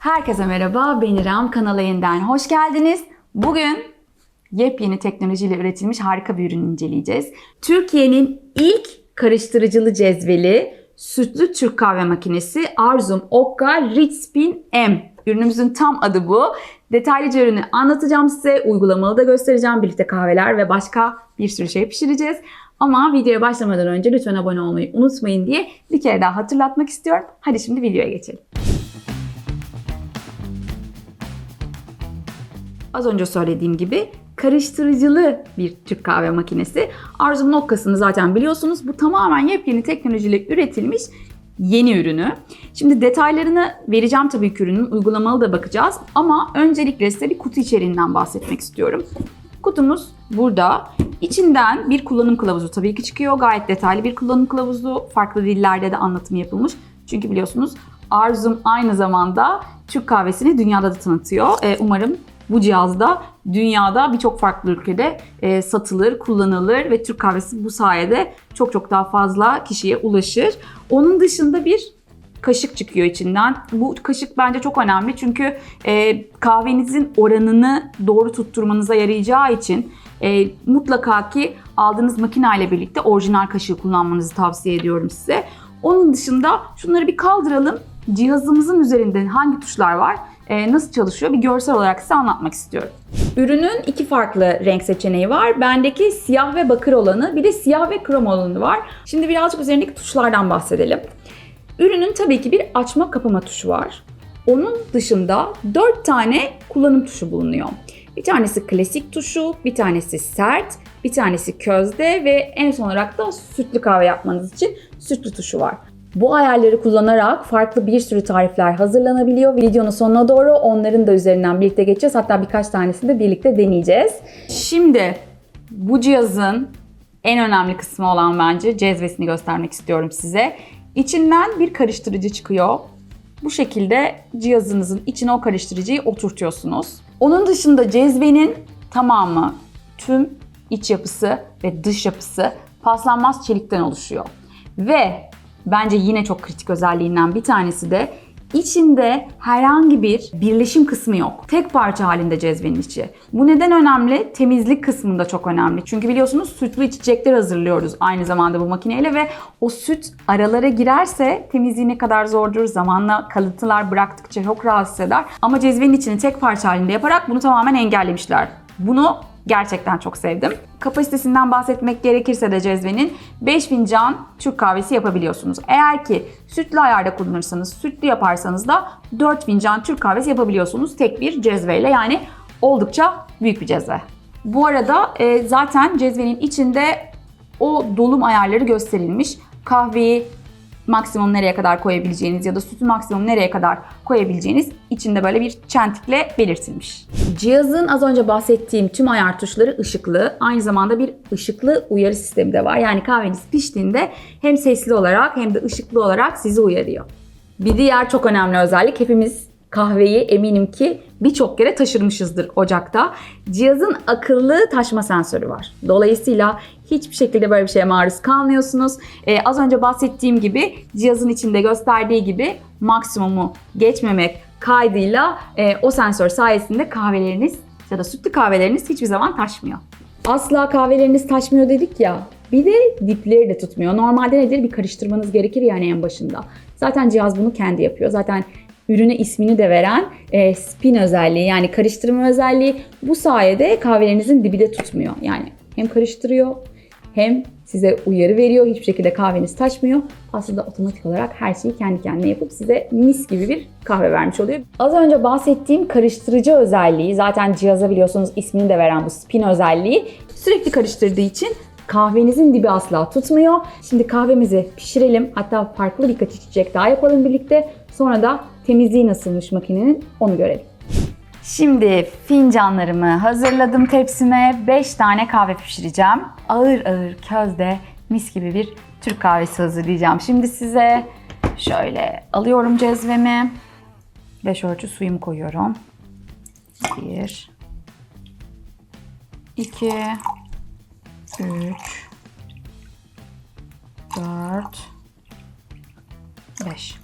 Herkese merhaba, ben İrem. Kanala hoş geldiniz. Bugün yepyeni teknolojiyle üretilmiş harika bir ürün inceleyeceğiz. Türkiye'nin ilk karıştırıcılı cezveli sütlü Türk kahve makinesi Arzum Okka Rich Spin M. Ürünümüzün tam adı bu. Detaylıca ürünü anlatacağım size. Uygulamalı da göstereceğim. Birlikte kahveler ve başka bir sürü şey pişireceğiz. Ama videoya başlamadan önce lütfen abone olmayı unutmayın diye bir kere daha hatırlatmak istiyorum. Hadi şimdi videoya geçelim. Az önce söylediğim gibi karıştırıcılı bir Türk kahve makinesi. Arzum Nokkası'nı zaten biliyorsunuz. Bu tamamen yepyeni teknolojiyle üretilmiş yeni ürünü. Şimdi detaylarını vereceğim tabii ki ürünün. Uygulamalı da bakacağız. Ama öncelikle size bir kutu içeriğinden bahsetmek istiyorum. Kutumuz burada. İçinden bir kullanım kılavuzu tabii ki çıkıyor. Gayet detaylı bir kullanım kılavuzu. Farklı dillerde de anlatımı yapılmış. Çünkü biliyorsunuz Arzum aynı zamanda Türk kahvesini dünyada da tanıtıyor. Ee, umarım bu cihazda dünyada birçok farklı ülkede e, satılır, kullanılır ve Türk kahvesi bu sayede çok çok daha fazla kişiye ulaşır. Onun dışında bir kaşık çıkıyor içinden. Bu kaşık bence çok önemli çünkü e, kahvenizin oranını doğru tutturmanıza yarayacağı için e, mutlaka ki aldığınız makineyle birlikte orijinal kaşığı kullanmanızı tavsiye ediyorum size. Onun dışında şunları bir kaldıralım. Cihazımızın üzerinde hangi tuşlar var? E, nasıl çalışıyor bir görsel olarak size anlatmak istiyorum. Ürünün iki farklı renk seçeneği var. Bendeki siyah ve bakır olanı bir de siyah ve krom olanı var. Şimdi birazcık üzerindeki tuşlardan bahsedelim. Ürünün tabii ki bir açma kapama tuşu var. Onun dışında 4 tane kullanım tuşu bulunuyor. Bir tanesi klasik tuşu, bir tanesi sert, bir tanesi közde ve en son olarak da sütlü kahve yapmanız için sütlü tuşu var. Bu ayarları kullanarak farklı bir sürü tarifler hazırlanabiliyor. Videonun sonuna doğru onların da üzerinden birlikte geçeceğiz. Hatta birkaç tanesini de birlikte deneyeceğiz. Şimdi bu cihazın en önemli kısmı olan bence cezvesini göstermek istiyorum size. İçinden bir karıştırıcı çıkıyor. Bu şekilde cihazınızın içine o karıştırıcıyı oturtuyorsunuz. Onun dışında cezvenin tamamı, tüm iç yapısı ve dış yapısı paslanmaz çelikten oluşuyor. Ve bence yine çok kritik özelliğinden bir tanesi de içinde herhangi bir birleşim kısmı yok. Tek parça halinde cezvenin içi. Bu neden önemli? Temizlik kısmında çok önemli. Çünkü biliyorsunuz sütlü içecekler hazırlıyoruz aynı zamanda bu makineyle ve o süt aralara girerse temizliği ne kadar zordur. Zamanla kalıntılar bıraktıkça çok rahatsız eder. Ama cezvenin içini tek parça halinde yaparak bunu tamamen engellemişler. Bunu gerçekten çok sevdim. Kapasitesinden bahsetmek gerekirse de cezvenin 5 fincan Türk kahvesi yapabiliyorsunuz. Eğer ki sütlü ayarda kullanırsanız, sütlü yaparsanız da 4 fincan Türk kahvesi yapabiliyorsunuz tek bir cezveyle. Yani oldukça büyük bir cezve. Bu arada e, zaten cezvenin içinde o dolum ayarları gösterilmiş. Kahveyi maksimum nereye kadar koyabileceğiniz ya da sütü maksimum nereye kadar koyabileceğiniz içinde böyle bir çentikle belirtilmiş. Cihazın az önce bahsettiğim tüm ayar tuşları ışıklı. Aynı zamanda bir ışıklı uyarı sistemi de var. Yani kahveniz piştiğinde hem sesli olarak hem de ışıklı olarak sizi uyarıyor. Bir diğer çok önemli özellik hepimiz kahveyi eminim ki birçok kere taşırmışızdır ocakta. Cihazın akıllı taşma sensörü var. Dolayısıyla hiçbir şekilde böyle bir şeye maruz kalmıyorsunuz. Ee, az önce bahsettiğim gibi cihazın içinde gösterdiği gibi maksimumu geçmemek kaydıyla e, o sensör sayesinde kahveleriniz ya da sütlü kahveleriniz hiçbir zaman taşmıyor. Asla kahveleriniz taşmıyor dedik ya. Bir de dipleri de tutmuyor. Normalde nedir? Bir karıştırmanız gerekir yani en başında. Zaten cihaz bunu kendi yapıyor. Zaten ürüne ismini de veren e, spin özelliği yani karıştırma özelliği bu sayede kahvelerinizin dibi de tutmuyor. Yani hem karıştırıyor hem size uyarı veriyor. Hiçbir şekilde kahveniz taşmıyor. Aslında otomatik olarak her şeyi kendi kendine yapıp size mis gibi bir kahve vermiş oluyor. Az önce bahsettiğim karıştırıcı özelliği zaten cihaza biliyorsunuz ismini de veren bu spin özelliği sürekli karıştırdığı için kahvenizin dibi asla tutmuyor. Şimdi kahvemizi pişirelim. Hatta farklı birkaç içecek daha yapalım birlikte. Sonra da temizliği nasılmış makinenin onu görelim. Şimdi fincanlarımı hazırladım tepsime. 5 tane kahve pişireceğim. Ağır ağır közde mis gibi bir Türk kahvesi hazırlayacağım. Şimdi size şöyle alıyorum cezvemi. 5 ölçü suyumu koyuyorum. 1 2 3 4 5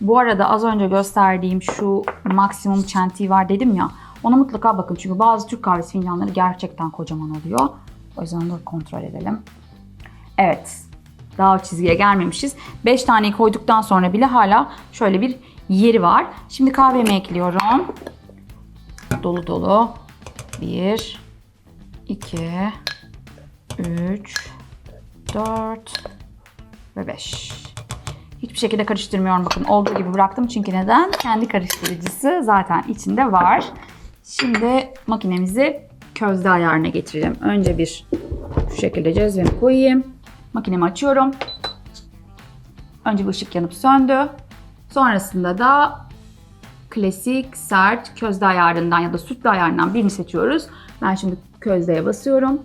Bu arada az önce gösterdiğim şu maksimum çentiği var dedim ya. Ona mutlaka bakın çünkü bazı Türk kahvesi fincanları gerçekten kocaman oluyor. O yüzden de kontrol edelim. Evet. Daha o çizgiye gelmemişiz. 5 taneyi koyduktan sonra bile hala şöyle bir yeri var. Şimdi kahvemi ekliyorum. Dolu dolu. 1 2 3 4 ve 5. Hiçbir şekilde karıştırmıyorum. Bakın olduğu gibi bıraktım. Çünkü neden? Kendi karıştırıcısı zaten içinde var. Şimdi makinemizi közde ayarına getireceğim. Önce bir şu şekilde cezvemi koyayım. Makinemi açıyorum. Önce bir ışık yanıp söndü. Sonrasında da klasik, sert, közde ayarından ya da sütlü ayarından birini seçiyoruz. Ben şimdi közdeye basıyorum.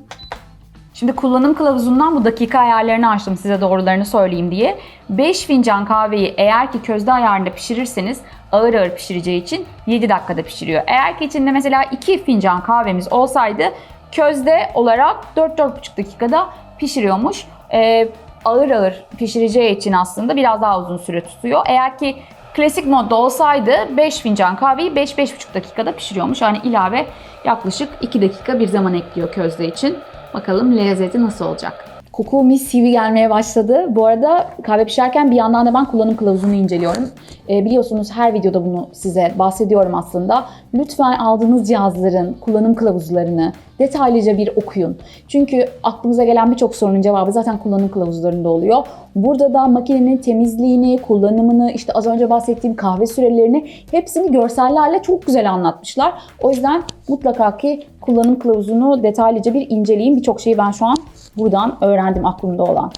Şimdi kullanım kılavuzundan bu dakika ayarlarını açtım size doğrularını söyleyeyim diye. 5 fincan kahveyi eğer ki közde ayarında pişirirseniz ağır ağır pişireceği için 7 dakikada pişiriyor. Eğer ki içinde mesela 2 fincan kahvemiz olsaydı közde olarak 4-4,5 dakikada pişiriyormuş. Ee, ağır ağır pişireceği için aslında biraz daha uzun süre tutuyor. Eğer ki klasik modda olsaydı 5 fincan kahveyi 5-5,5 dakikada pişiriyormuş. Yani ilave yaklaşık 2 dakika bir zaman ekliyor közde için. Bakalım lezzeti nasıl olacak. Koku mis gibi gelmeye başladı. Bu arada kahve pişerken bir yandan da ben kullanım kılavuzunu inceliyorum. Ee, biliyorsunuz her videoda bunu size bahsediyorum aslında. Lütfen aldığınız cihazların kullanım kılavuzlarını detaylıca bir okuyun. Çünkü aklımıza gelen birçok sorunun cevabı zaten kullanım kılavuzlarında oluyor. Burada da makinenin temizliğini, kullanımını, işte az önce bahsettiğim kahve sürelerini hepsini görsellerle çok güzel anlatmışlar. O yüzden mutlaka ki kullanım kılavuzunu detaylıca bir inceleyin. Birçok şeyi ben şu an buradan öğrendim aklımda olan.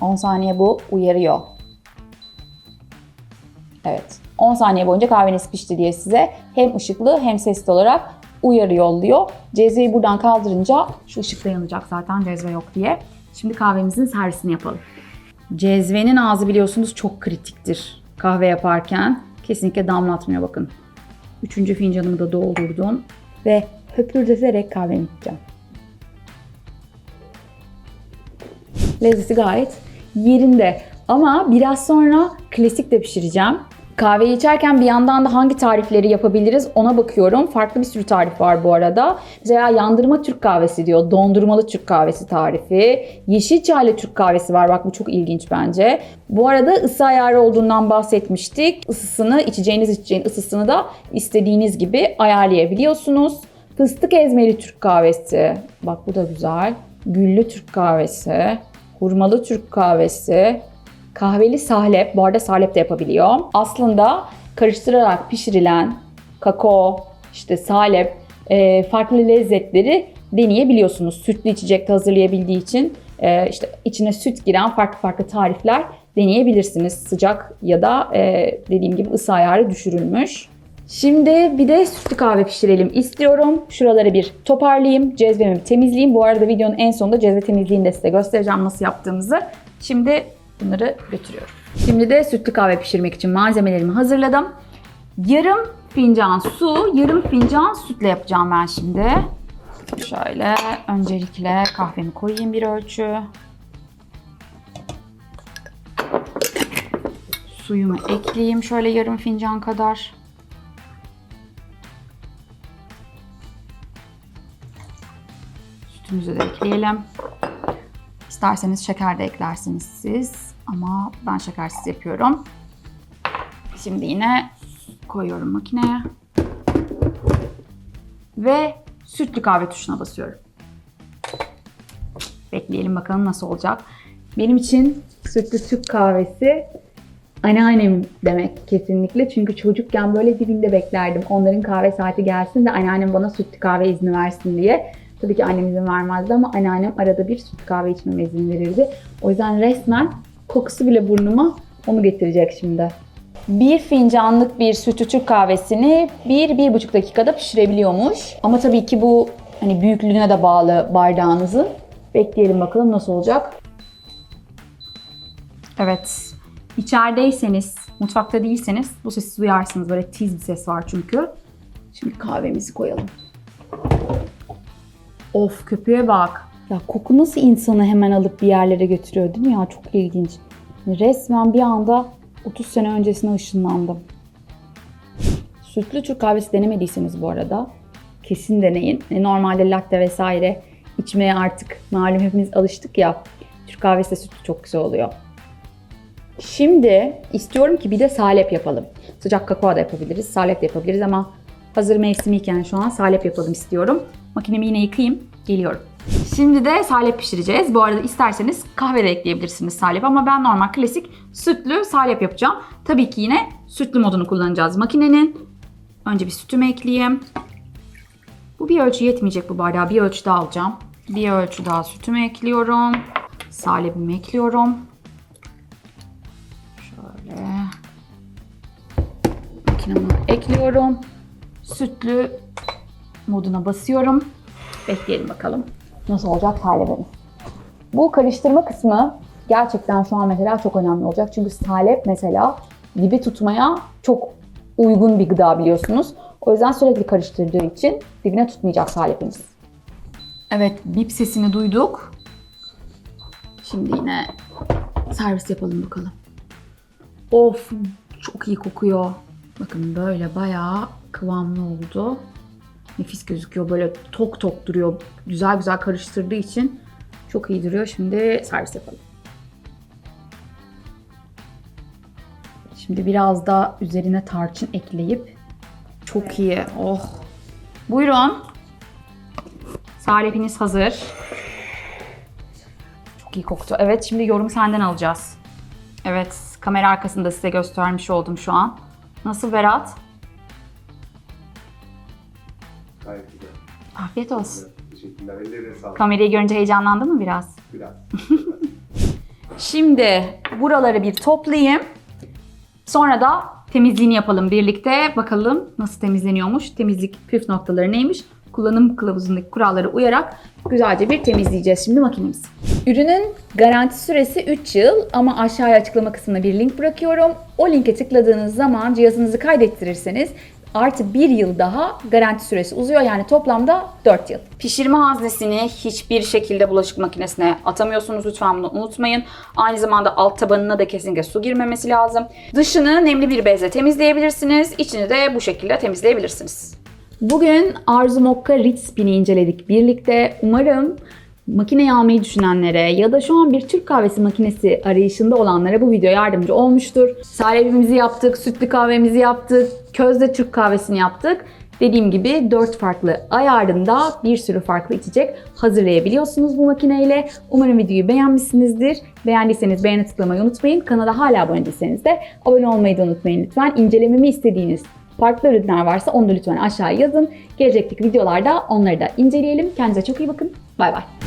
10 saniye bu uyarıyor. Evet. 10 saniye boyunca kahveniz pişti diye size hem ışıklı hem sesli olarak uyarı yolluyor. Cezveyi buradan kaldırınca şu ışıkta yanacak zaten cezve yok diye. Şimdi kahvemizin servisini yapalım. Cezvenin ağzı biliyorsunuz çok kritiktir kahve yaparken. Kesinlikle damlatmıyor bakın. Üçüncü fincanımı da doldurdum ve höpürdeterek kahvemi içeceğim. Lezzeti gayet yerinde. Ama biraz sonra klasik de pişireceğim. Kahveyi içerken bir yandan da hangi tarifleri yapabiliriz ona bakıyorum. Farklı bir sürü tarif var bu arada. Mesela yandırma Türk kahvesi diyor. Dondurmalı Türk kahvesi tarifi. Yeşil çaylı Türk kahvesi var. Bak bu çok ilginç bence. Bu arada ısı ayarı olduğundan bahsetmiştik. Isısını, içeceğiniz içeceğin ısısını da istediğiniz gibi ayarlayabiliyorsunuz. Fıstık ezmeli Türk kahvesi. Bak bu da güzel. Güllü Türk kahvesi. Hurmalı Türk kahvesi. Kahveli sahlep, bu arada sahlep de yapabiliyor. Aslında karıştırarak pişirilen kakao, işte sahlep, e, farklı lezzetleri deneyebiliyorsunuz. Sütlü içecek de hazırlayabildiği için e, işte içine süt giren farklı farklı tarifler deneyebilirsiniz. Sıcak ya da e, dediğim gibi ısı ayarı düşürülmüş. Şimdi bir de sütlü kahve pişirelim istiyorum. Şuraları bir toparlayayım, cezvemi temizleyeyim. Bu arada videonun en sonunda cezve temizliğini de size göstereceğim nasıl yaptığımızı. Şimdi bunları götürüyorum. Şimdi de sütlü kahve pişirmek için malzemelerimi hazırladım. Yarım fincan su, yarım fincan sütle yapacağım ben şimdi. Şöyle öncelikle kahvemi koyayım bir ölçü. Suyumu ekleyeyim şöyle yarım fincan kadar. Sütümüzü de ekleyelim. İsterseniz şeker de eklersiniz siz. Ama ben şekersiz yapıyorum. Şimdi yine koyuyorum makineye. Ve sütlü kahve tuşuna basıyorum. Bekleyelim bakalım nasıl olacak. Benim için sütlü Türk kahvesi anneannem demek kesinlikle. Çünkü çocukken böyle dibinde beklerdim. Onların kahve saati gelsin de anneannem bana sütlü kahve izni versin diye. Tabii ki annem izin vermezdi ama anneannem arada bir süt kahve içmeme izin verirdi. O yüzden resmen kokusu bile burnuma onu getirecek şimdi. Bir fincanlık bir sütü Türk kahvesini 1-1,5 dakikada pişirebiliyormuş. Ama tabii ki bu hani büyüklüğüne de bağlı bardağınızın. Bekleyelim bakalım nasıl olacak. Evet. İçerideyseniz, mutfakta değilseniz bu sesi duyarsınız. Böyle tiz bir ses var çünkü. Şimdi kahvemizi koyalım. Of köpüğe bak. Ya koku nasıl insanı hemen alıp bir yerlere götürüyor değil mi ya? Çok ilginç. Resmen bir anda 30 sene öncesine ışınlandım. Sütlü Türk kahvesi denemediyseniz bu arada kesin deneyin. E, Normalde latte vesaire içmeye artık malum hepimiz alıştık ya. Türk kahvesi de sütlü çok güzel oluyor. Şimdi istiyorum ki bir de salep yapalım. Sıcak kakao da yapabiliriz, salep de yapabiliriz ama hazır mevsimiyken şu an salep yapalım istiyorum. Makinemi yine yıkayayım, geliyorum. Şimdi de salep pişireceğiz. Bu arada isterseniz kahve de ekleyebilirsiniz salep ama ben normal klasik sütlü salep yapacağım. Tabii ki yine sütlü modunu kullanacağız makinenin. Önce bir sütümü ekleyeyim. Bu bir ölçü yetmeyecek bu bardağa. Bir ölçü daha alacağım. Bir ölçü daha sütümü ekliyorum. Salepimi ekliyorum. Şöyle. Makinemi ekliyorum. Sütlü moduna basıyorum. Bekleyelim bakalım. Nasıl olacak salebimiz. Bu karıştırma kısmı gerçekten şu an mesela çok önemli olacak. Çünkü salep mesela dibi tutmaya çok uygun bir gıda biliyorsunuz. O yüzden sürekli karıştırdığı için dibine tutmayacak salepimiz. Evet, bip sesini duyduk. Şimdi yine servis yapalım bakalım. Of, çok iyi kokuyor. Bakın böyle bayağı kıvamlı oldu. Nefis gözüküyor. Böyle tok tok duruyor. Güzel güzel karıştırdığı için çok iyi duruyor. Şimdi servis yapalım. Şimdi biraz da üzerine tarçın ekleyip çok iyi. Oh. Buyurun. Salepiniz hazır. Çok iyi koktu. Evet şimdi yorum senden alacağız. Evet kamera arkasında size göstermiş oldum şu an. Nasıl Berat? Afiyet olsun. Teşekkürler. Ellerine sağlık. Kamerayı görünce heyecanlandın mı biraz? Biraz. Şimdi buraları bir toplayayım. Sonra da temizliğini yapalım birlikte. Bakalım nasıl temizleniyormuş. Temizlik püf noktaları neymiş? Kullanım kılavuzundaki kurallara uyarak güzelce bir temizleyeceğiz şimdi makinemizi. Ürünün garanti süresi 3 yıl ama aşağıya açıklama kısmına bir link bırakıyorum. O linke tıkladığınız zaman cihazınızı kaydettirirseniz artı bir yıl daha garanti süresi uzuyor. Yani toplamda 4 yıl. Pişirme haznesini hiçbir şekilde bulaşık makinesine atamıyorsunuz. Lütfen bunu unutmayın. Aynı zamanda alt tabanına da kesinlikle su girmemesi lazım. Dışını nemli bir bezle temizleyebilirsiniz. İçini de bu şekilde temizleyebilirsiniz. Bugün Arzu Mokka Ritz Spin'i inceledik birlikte. Umarım makine almayı düşünenlere ya da şu an bir Türk kahvesi makinesi arayışında olanlara bu video yardımcı olmuştur. Salepimizi yaptık, sütlü kahvemizi yaptık, közde Türk kahvesini yaptık. Dediğim gibi 4 farklı ayarında bir sürü farklı içecek hazırlayabiliyorsunuz bu makineyle. Umarım videoyu beğenmişsinizdir. Beğendiyseniz beğene tıklamayı unutmayın. Kanala hala abone değilseniz de abone olmayı da unutmayın lütfen. İncelememi istediğiniz farklı ürünler varsa onu da lütfen aşağıya yazın. Gelecekteki videolarda onları da inceleyelim. Kendinize çok iyi bakın. Bay bay.